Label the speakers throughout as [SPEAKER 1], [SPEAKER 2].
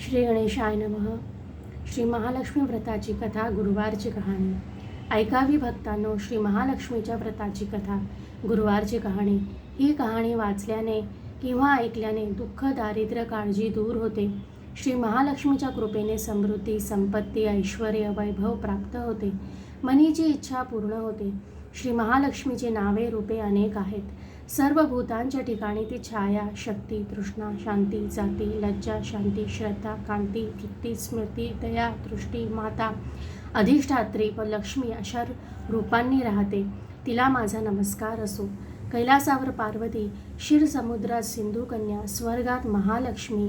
[SPEAKER 1] श्री गणेशाय नमः. श्री महालक्ष्मी व्रताची कथा गुरुवारची कहाणी. ऐकावी भक्तांनो श्री महालक्ष्मीच्या व्रताची कथा गुरुवारची कहाणी. ही कहाणी वाचल्याने किंवा ऐकल्याने दुःख दारिद्र्य काळजी दूर होते. श्री महालक्ष्मीच्या कृपेने समृद्धी संपत्ती ऐश्वर वैभव प्राप्त होते. मनीची इच्छा पूर्ण होते. श्री महालक्ष्मीची नावे रूपे अनेक आहेत. सर्व भूतांच्या ठिकाणी ती छाया शक्ती तृष्णा शांती जाती लज्जा शांती श्रद्धा कांती तृप्ती स्मृती दया दृष्टी माता अधिष्ठात्री व लक्ष्मी अशा रूपांनी राहते. तिला माझा नमस्कार असो. कैलासावर पार्वती क्षीरसमुद्रात सिंधुकन्या स्वर्गात महालक्ष्मी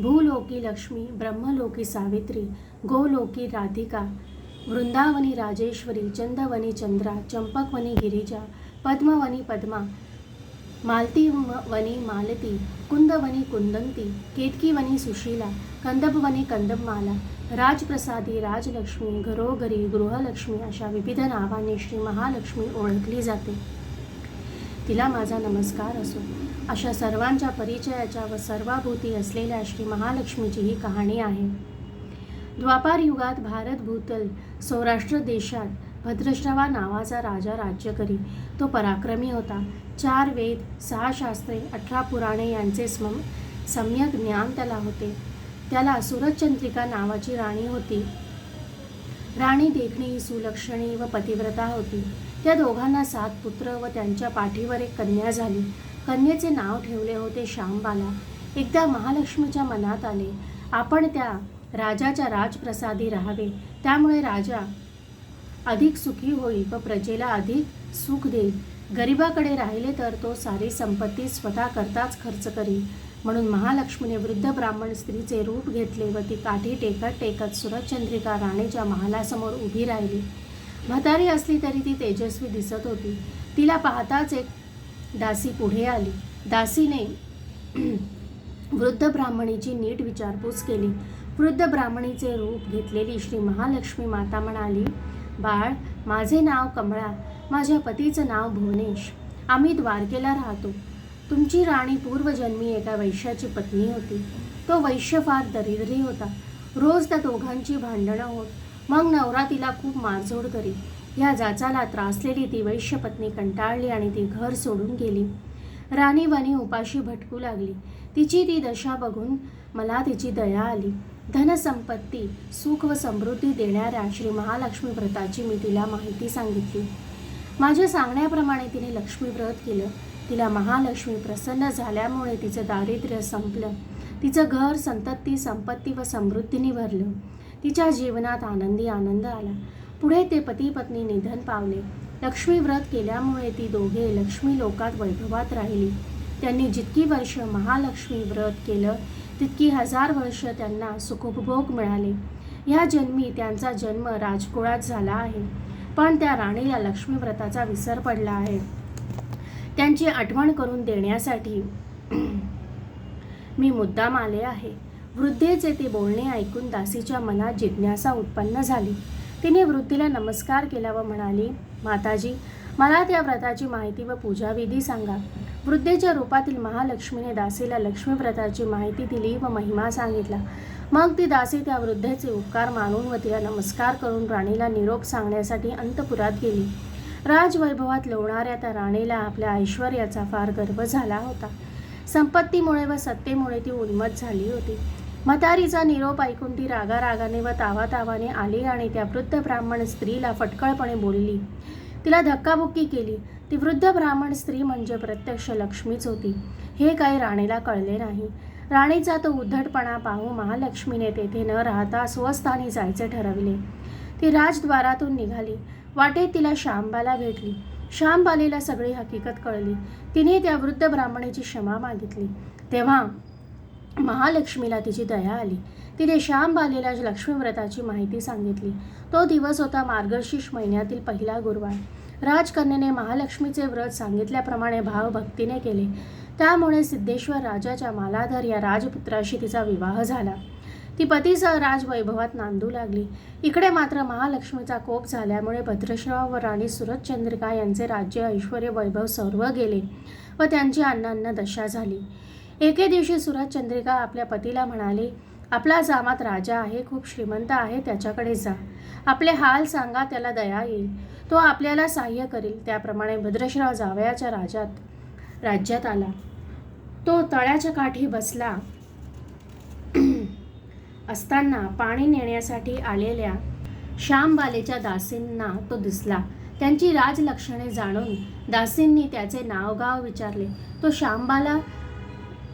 [SPEAKER 1] भूलोकी लक्ष्मी ब्रह्मलोकी सावित्री गोलोकी राधिका वृंदावनी राजेश्वरी चंदवनी चंद्रा चंपकवनी गिरिजा पद्मवनी पद्मा। मालती वनी मालती कुंदवनी कुंदंती केतकीवनी सुशीला कंदबवनी कंदबमाला राजप्रसादी राजलक्ष्मी घरोघरी गृहलक्ष्मी अशा विविध नावांनी श्री महालक्ष्मी ओळखली जाते. तिला माझा नमस्कार असो. अशा सर्वांच्या परिचयाच्या व सर्वाभूती असलेल्या श्री महालक्ष्मीची ही कहाणी आहे. द्वापार युगात भारत भूतल सौराष्ट्र देशात भद्रश्रवा नावाचा राजा राज्य करी तो पराक्रमी होता. चार वेद सहा शास्त्रे अठरा पुराणे यांचे स्म सम्यक ज्ञान त्याला होते. त्याला सूरजचंद्रिका नावाची राणी होती. राणी देखणी सुलक्षणी व पतिव्रता होती. त्या दोघांना सात पुत्र व त्यांच्या पाठीवर एक कन्या झाली. कन्येचे नाव ठेवले होते श्यामबाला. एकदा महालक्ष्मीच्या मनात आले आपण त्या राजाच्या राजप्रसादी राहावे. त्यामुळे राजा अधिक सुखी होईल व प्रजेला अधिक सुख देईल. गरिबाकडे राहिले तर तो सारी संपत्ती स्वतः करताच खर्च करील. म्हणून महालक्ष्मीने वृद्ध ब्राह्मण स्त्रीचे रूप घेतले व ती काठी टेकत टेकत सुरतचंद्रिका राणीच्या महालासमोर उभी राहिली. म्हातारी असली तरी ती तेजस्वी दिसत होती. तिला पाहताच एक दासी पुढे आली. दासीने वृद्ध ब्राह्मणीची नीट विचारपूस केली. वृद्ध ब्राह्मणीचे रूप घेतलेली श्री महालक्ष्मी माता म्हणाली बाळ माझे नाव कमळा माझ्या पतीचं नाव भुवनेश. आम्ही द्वारकेला राहतो. तुमची राणी पूर्वजन्मी एका वैश्याची पत्नी होती. तो वैश्य फार दरिद्री होता. रोज त्या दोघांची भांडणं होत. मग नवरा तिला खूप मारझोड करी ह्या जाचाला त्रासलेली ती वैश्य पत्नी कंटाळली आणि ती घर सोडून गेली. राणी वनी उपाशी भटकू लागली. तिची ती दशा बघून मला तिची दया आली. धनसंपत्ती सुख व समृद्धी देणाऱ्या श्री महालक्ष्मी व्रताची मी तिला माहिती सांगितली. माझ्या सांगण्याप्रमाणे तिने लक्ष्मी व्रत केलं. तिला महालक्ष्मी प्रसन्न झाल्यामुळे तिचं दारिद्र्य संपलं. तिचं घर संतती संपत्ती व समृद्धीने भरलं. तिच्या जीवनात आनंदी आनंद आला. पुढे ते पती पत्नी निधन पावले. लक्ष्मी व्रत केल्यामुळे ती दोघे लक्ष्मी लोकात वैभवात राहिली. त्यांनी जितकी वर्ष महालक्ष्मी व्रत केलं तितकी हजार वर्ष त्यांना सुखोपभोग मिळाले. या जन्मी त्यांचा जन्म राजकुळात झाला आहे. पण त्या राणीला लक्ष्मी व्रताचा विसर पडला आहे. त्यांची आठवण करून देण्यासाठी मी मुद्दाम आले आहे. वृद्धेचे ते बोलणे ऐकून दासीच्या मनात जिज्ञासा उत्पन्न झाली. तिने वृद्धीला नमस्कार केला व म्हणाली माताजी मला त्या व्रताची माहिती व पूजाविधी सांगा. वृद्धेच्या रूपातील महालक्ष्मीने दासीला लक्ष्मीव्रताची माहिती दिली व महिमा सांगितला. मग ती दासी त्या वृद्धेचे उपकार मानून व तिला नमस्कार करून राणीला निरोप सांगण्यासाठी अंतपुरात गेली. राजवैभवात लोणाऱ्या त्या राणीला आपल्या ऐश्वर्याचा फार गर्व झाला होता. संपत्तीमुळे व सत्तेमुळे ती उन्मत झाली होती. म्हातारीचा निरोप ऐकून ती रागा रागाने व तावातावाने आली आणि त्या वृद्ध ब्राह्मण स्त्रीला फटकळपणे बोलली. तिला धक्काबुक्की केली. ती वृद्ध ब्राह्मण स्त्री म्हणजे प्रत्यक्ष लक्ष्मीच होती. हे काही राणीला कळले नाही. राणीचा तो उद्धटपणा पाहून महालक्ष्मीने तेथे न राहता स्वस्थानी जायचे ठरविले. ती राजद्वारातून निघाली. वाटेत तिला श्यामबाला भेटली. श्यामबालेला सगळी हकीकत कळली. तिने त्या वृद्ध ब्राह्मणीची क्षमा मागितली. तेव्हा महालक्ष्मीला तिची दया आली. तिने श्यामबालेला लक्ष्मीव्रताची माहिती सांगितली. तो दिवस होता मार्गशीर्ष महिन्यातील पहिला गुरुवार. राजकन्येने महालक्ष्मीचे व्रत सांगितल्याप्रमाणे भावभक्तीने केले. त्यामुळे सिद्धेश्वर राजाच्या मालाधर या राजपुत्राशी तिचा विवाह झाला. ती पतीसह राजवैभवात नांदू लागली. इकडे मात्र महालक्ष्मीचा कोप झाल्यामुळे भद्रश्राव व राणी सुरतचंद्रिका यांचे राज्य ऐश्वर वैभव सर्व गेले व त्यांची अन्नान्न दशा झाली. एके दिवशी सुरतचंद्रिका आपल्या पतीला म्हणाली आपला जामात राजा आहे खूप श्रीमंत आहे त्याच्याकडे जा. आपले हाल सांगा त्याला दया येईल. तो आपल्याला सहाय्य करेल. त्याप्रमाणे भद्रश्राव जावयाच्या राजात राज्यात आला. तो तळ्याच्या काठी बसला असताना पाणी नेण्यासाठी आलेल्या श्यामबालेच्या दासींना तो दिसला. त्यांची राजलक्षणे जाणून दासींनी त्याचे नावगाव विचारले. तो श्यामबाला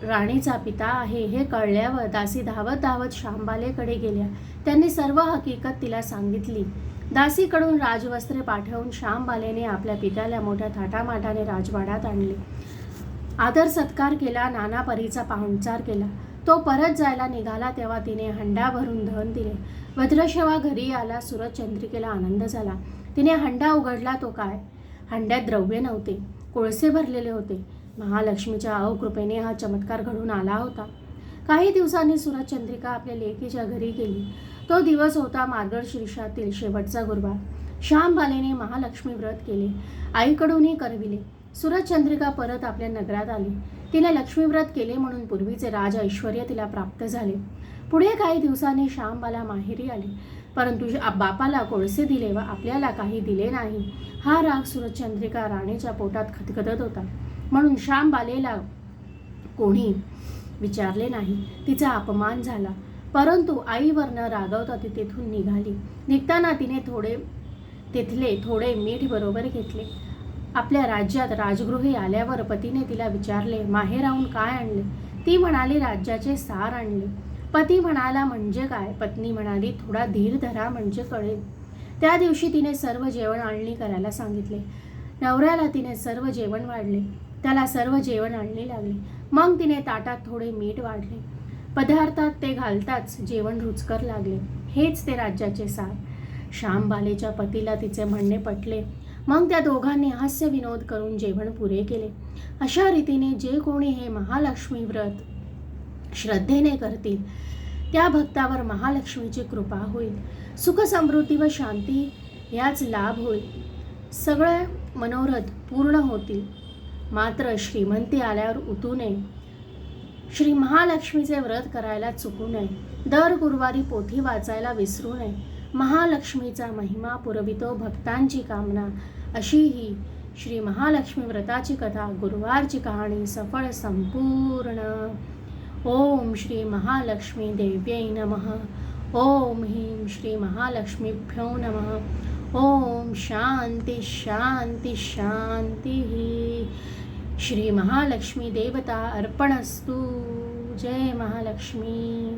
[SPEAKER 1] राणीचा पिता आहे हे कळल्यावर दासी धावत धावत श्यामबालेकडे गेल्या. त्यांनी सर्व हकीकत तिला सांगितली. दासीकडून राजवस्त्रे पाठवून श्यामबालेने आपल्या पित्याला मोठ्या थाटामाटाने राजवाड्यात आणले. आदर सत्कार केला नाना परीचा पाहुणचार केला. तो परत जायला निघाला तेव्हा तिने हंडा भरून धन दिले. भद्रशवा घरी आला सुरत चंद्रिकेला आनंद झाला. तिने हंडा उघडला तो काय? हंड्यात द्रव्य नव्हते. कोळसे भरलेले होते. महालक्ष्मीच्या अवकृपेने हा चमत्कार घडून आला होता. काही दिवसांनी सुरत चंद्रिका आपल्या लेकीच्या घरी गेली. तो दिवस होता मार्गशीर्षातील शेवटचा गुरुवार. श्यामबालेने महालक्ष्मी व्रत केले. आईकडूनही करविले. सुरत चंद्रिका परत आपल्या नगरात आली. तिने लक्ष्मी व्रत केले म्हणून पूर्वीचे राज ऐश्वर तिला प्राप्त झाले. पुढे काही दिवसांनी श्यामबाला माहेरी आली. परंतु बापाला कोळसे दिले व आपल्याला काही दिले नाही. हा राग सूरजचंद्रिका राणीच्या पोटात खतखतत होता. म्हणून श्यामबालेला कोणी विचारले नाही. तिचा अपमान झाला. परंतु आईवर न रागवता ती तेथून निघाली. निघताना तिने थोडे तिथले थोडे मीठ बरोबर घेतले. आपल्या राज्यात राजगृही आल्यावर पतीने तिला विचारले माहेराहून काय आणले? ती म्हणाली राज्याचे सार आणले. पती म्हणाला म्हणजे काय? पत्नी म्हणाली थोडा धीर धरा म्हणजे कळेल. त्या दिवशी तिने सर्व जेवण आणणी करायला सांगितले. नवऱ्याला तिने सर्व जेवण वाढले. त्याला सर्व जेवण आणणे लागले. मग तिने ताटात थोडे मीठ वाढले. पदार्थात ते घालताच जेवण रुचकर लागले. हेच ते राज्याचे सार. श्यामबालेच्या पतीला तिचे म्हणणे पटले. मग त्या दोघांनी हास्य विनोद करून जेवण पुरे केले. अशा रीतीने जे कोणी हे महालक्ष्मी व्रत श्रद्धेने करतील त्या भक्तावर महालक्ष्मीची कृपा होईल. सुखसमृद्धी व शांती याच लाभ होईल. सगळे मनोरथ पूर्ण होतील. मात्र श्रीमंती आल्यावर उतू नये. श्री महालक्ष्मीचे व्रत करायला चुकू नये. दर गुरुवारी पोथी वाचायला विसरू नये. महालक्ष्मीचा महिमा पुरवितो भक्तांची कामना. अशी ही श्री महालक्ष्मी व्रताची कथा गुरुवारची कहाणी सफळ संपूर्ण. ओम श्री महालक्ष्मी देव्यै नमः. ओम ह्रीं श्री महालक्ष्मीभ्यो नमः. ओम शांती शांती शांती. श्री महालक्ष्मी देवता अर्पणस्तु. जय महालक्ष्मी.